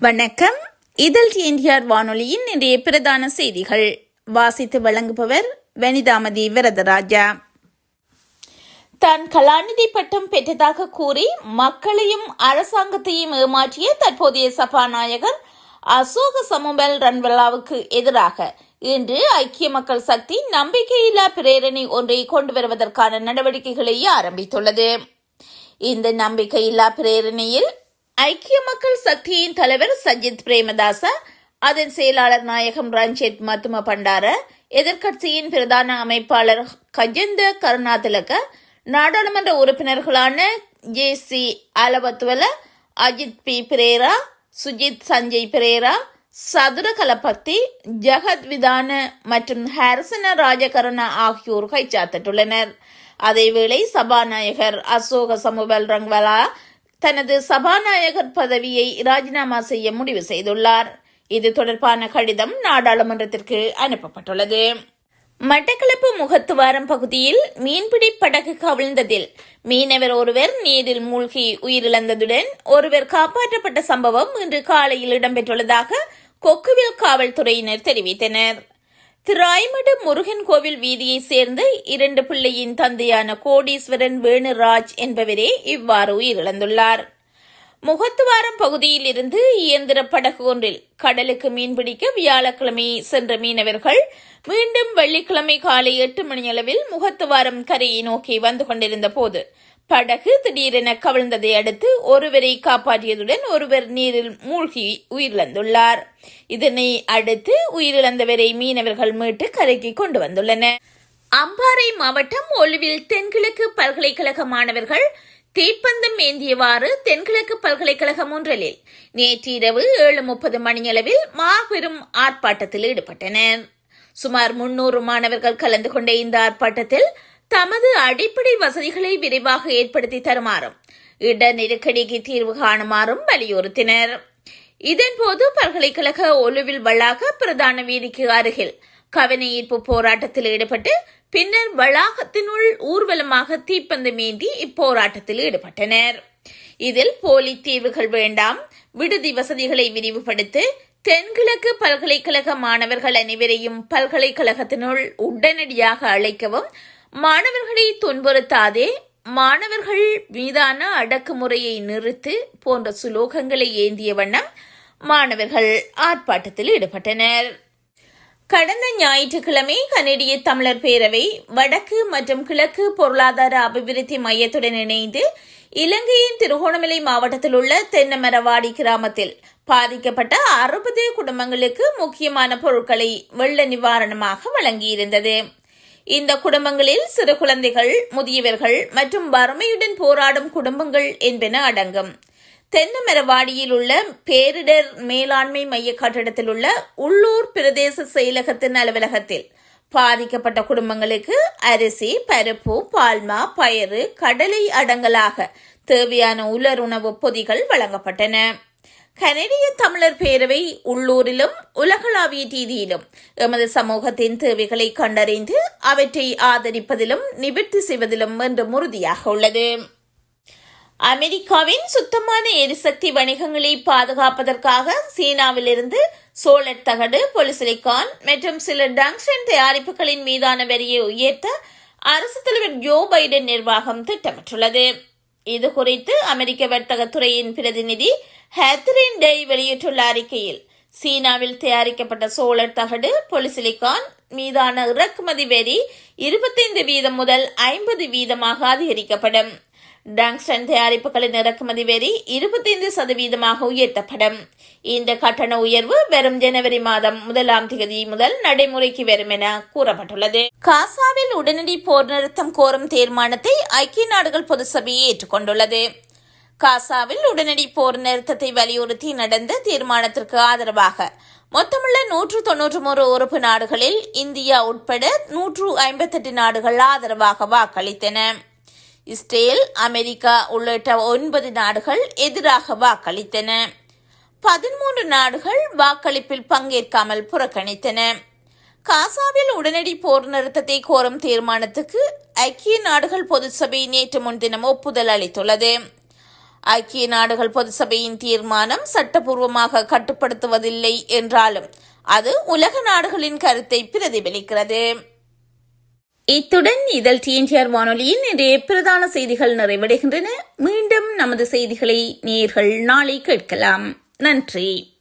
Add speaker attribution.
Speaker 1: வணக்கம். இதழ் என்டிஆர் வானொலியின் இன்றைய பிரதான செய்திகள். வாசித்து வழங்குபவர் வனிதாமதி வரதராஜா. தான் கலாநிதி பட்டம் பெற்றதாக கூறி மக்களையும் அரசாங்கத்தையும் ஏமாற்றிய தற்போதைய சபாநாயகர் அசோக சமுபல் ரன்வலாவுக்கு எதிராக இன்று ஐக்கிய மக்கள் சக்தி நம்பிக்கையில்லா பிரேரணை ஒன்றை கொண்டு வருவதற்கான நடவடிக்கைகளை ஆரம்பித்துள்ளது. இந்த நம்பிக்கையில்லா பிரேரணையில் ஐக்கிய மக்கள் சக்தியின் தலைவர் சஜித் பிரேமதாச அதன் செயலாளர் நாயகம் ரஞ்சித் மத்தும பண்டார எதிர்க்கட்சியின் பிரதான அமைப்பாளர் கஜந்த கருணாதிலக நாடாளுமன்ற உறுப்பினர்களான J C Alawathuwala Ajith P Perera Sujith Sanjaya Perera Chathura Kalapathi Jagath விதான மற்றும் ஹாரிசன ராஜகரண ஆகியோர் கைச்சாத்திட்டுள்ளனர். அதேவேளை சபாநாயகர் அசோக சமுபல் ரங்வலா தனது சபாநாயகர் பதவியை ராஜினாமா செய்ய முடிவு செய்துள்ளார். இது தொடர்பான கடிதம் நாடாளுமன்றத்திற்கு அனுப்பப்பட்டுள்ளது. மட்டக்களப்பு முகத்துவாரம் பகுதியில் மீன்பிடி படகு கவிழ்ந்ததில் மீனவர் ஒருவர் நீரில் மூழ்கி உயிரிழந்ததுடன் ஒருவர் காப்பாற்றப்பட்ட சம்பவம் இன்று காலையில் இடம்பெற்றுள்ளதாக கொக்குவில் காவல்துறையினர் தெரிவித்தனர். திராய்மடு முருகன் கோவில் வீதியைச் சேர்ந்த இரண்டு பிள்ளையின் தந்தையான கோடீஸ்வரன் வேணுராஜ் என்பவரே இவ்வாறு உயிரிழந்துள்ளார். முகத்துவாரம் பகுதியில் இருந்து இயந்திர படகு ஒன்றில் கடலுக்கு மீன்பிடிக்க வியாழக்கிழமை சென்ற மீனவர்கள் மீண்டும் வெள்ளிக்கிழமை காலை எட்டு மணியளவில் முகத்துவாரம் கரையை நோக்கி வந்து கொண்டிருந்த போது படகு திடீரென கவிழ்ந்ததை அடுத்து ஒருவரை காப்பாற்றியதுடன் ஒருவர் நீரில் மூழ்கி உயிரிழந்துள்ளார். இதனை அடுத்து உயிரிழந்தவரை மீனவர்கள் மீட்டு கரைக்கு கொண்டு வந்துள்ளனர். அம்பாறை மாவட்டம் ஒலுவில் தென்கிழக்கு பல்கலைக்கழக மாணவர்கள் தீப்பந்தம் ஏந்தியவாறு தென்கிழக்கு பல்கலைக்கழகம் ஒன்றலில் நேற்று இரவு ஏழு முப்பது மணியளவில் மாபெரும் ஆர்ப்பாட்டத்தில் ஈடுபட்டனர். சுமார் முன்னூறு மாணவர்கள் கலந்து கொண்ட இந்த ஆர்ப்பாட்டத்தில் தமது அடிப்படை வசதிகளை விரைவாக ஏற்படுத்தி தருமாறும் இட நெருக்கடிக்கு தீர்வு காணுமாறும் வலியுறுத்தினர். இதன்போது பல்கலைக்கழக ஒலுவில் வளாக பிரதான வீதிக்கு அருகில் கவன ஈர்ப்பு போராட்டத்தில் ஈடுபட்டு பின்னர் வளாகத்தினுள் ஊர்வலமாக தீப்பந்து மீண்டி இப்போராட்டத்தில் ஈடுபட்டனர். இதில் போலி தீர்வுகள் வேண்டாம் விடுதி வசதிகளை விரிவுபடுத்தி தென்கிழக்கு பல்கலைக்கழக மாணவர்கள் அனைவரையும் பல்கலைக்கழகத்தினுள் உடனடியாக அழைக்கவும் மாணவர்களை துன்புறுத்தாதே மாணவர்கள் மீதான அடக்குமுறையை நிறுத்து போன்ற சுலோகங்களை ஏந்திய வண்ணம் மாணவர்கள் ஆர்ப்பாட்டத்தில் ஈடுபட்டனர். கடந்த ஞாயிற்றுக்கிழமை கனடிய தமிழர் பேரவை வடக்கு மற்றும் கிழக்கு பொருளாதார அபிவிருத்தி மையத்துடன் இணைந்து இலங்கையின் திருகோணமலை மாவட்டத்தில் உள்ள தென்னமரவாடி கிராமத்தில் பாதிக்கப்பட்ட அறுபது குடும்பங்களுக்கு முக்கியமான பொருட்களை வெள்ள நிவாரணமாக வழங்கியிருந்தது. இந்த குடும்பங்களில் சிறு குழந்தைகள் முதியவர்கள் மற்றும் வறுமையுடன் போராடும் குடும்பங்கள் என்பன அடங்கும். தென்னமரவாடியில் உள்ள பேரிடர் மேலாண்மை மைய கட்டடத்தில் உள்ள உள்ளூர் பிரதேச செயலகத்தின் அலுவலகத்தில் பாதிக்கப்பட்ட குடும்பங்களுக்கு அரிசி பருப்பு பால்மா பயறு கடலை அடங்கலாக தேவையான உலர் உணவு பொதிகள் வழங்கப்பட்டன. கனடிய தமிழர் பேரவை உள்ளூரிலும் உலகளாவிய ரீதியிலும் எமது சமூகத்தின் தேவைகளை கண்டறிந்து அவற்றை ஆதரிப்பதிலும் நிவர்த்தி செய்வதிலும் என்று உறுதியாக உள்ளது. அமெரிக்காவின் சுத்தமான எரிசக்தி வணிகங்களை பாதுகாப்பதற்காக சீனாவிலிருந்து சோலர் தகடு பொலிசிலிகான் மற்றும் சில டங்ஸ்டன் தயாரிப்புகளின் மீதான வரியை உயர்த்த அரசு தலைவர் ஜோ பைடன் நிர்வாகம் திட்டமிட்டுள்ளது. இது குறித்து அமெரிக்க வர்த்தகத்துறையின் பிரதிநிதி ஹேத்ரின் டே வெளியிட்டுள்ள அறிக்கையில் சீனாவில் தயாரிக்கப்பட்ட சோலர் தகடு பொலிசிலிகான் மீதான இறக்குமதி வரி இருபத்தைந்து வீதம் முதல் ஐம்பது வீதமாக அதிகரிக்கப்படும். டங்ஸ்டன் தயாரிப்புகளின் இறக்குமதி வரி இருபத்தைந்து சதவீதமாக உயர்த்தப்படும். இந்த கட்டண உயர்வு வரும் ஜனவரி மாதம் முதலாம் தேதி முதல் நடைமுறைக்கு வரும் என கூறப்பட்டுள்ளது. காசாவில் உடனடி போர் நிறுத்தம் கோரும் தீர்மானத்தை ஐக்கிய நாடுகள் பொதுசபை ஏற்றுக்கொண்டுள்ளது. காசாவில் உடனடி போர் நிறுத்தத்தை வலியுறுத்தி நடந்த தீர்மானத்திற்கு ஆதரவாக மொத்தமுள்ள நூற்று தொன்னூற்று மூன்று உறுப்பு நாடுகளில் இந்தியா உட்பட நூற்று ஐம்பத்தெட்டு நாடுகள் ஆதரவாக வாக்களித்தன. இஸ்ரேல் அமெரிக்கா உள்ளிட்ட ஒன்பது நாடுகள் எதிராக வாக்களித்தன. பதிமூன்று நாடுகள் வாக்களிப்பில் பங்கேற்காமல் புறக்கணித்தன. காசாவில் உடனடி போர் நிறுத்தத்தை கோரும் தீர்மானத்துக்கு ஐக்கிய நாடுகள் பொதுசபை நேற்று முன்தினம் ஒப்புதல் அளித்துள்ளது. ஐக்கிய நாடுகள் பொதுசபையின் தீர்மானம் சட்டபூர்வமாக கட்டுப்படுத்துவதில்லை என்றாலும் அது உலக நாடுகளின் கருத்தை பிரதிபலிக்கிறது. இத்துடன் இதழ் டிஎன்டிஆர் வானொலியின் இன்றைய பிரதான செய்திகள் நிறைவடைகின்றன. மீண்டும் நமது செய்திகளை நேர்கள் நாளை கேட்கலாம். நன்றி.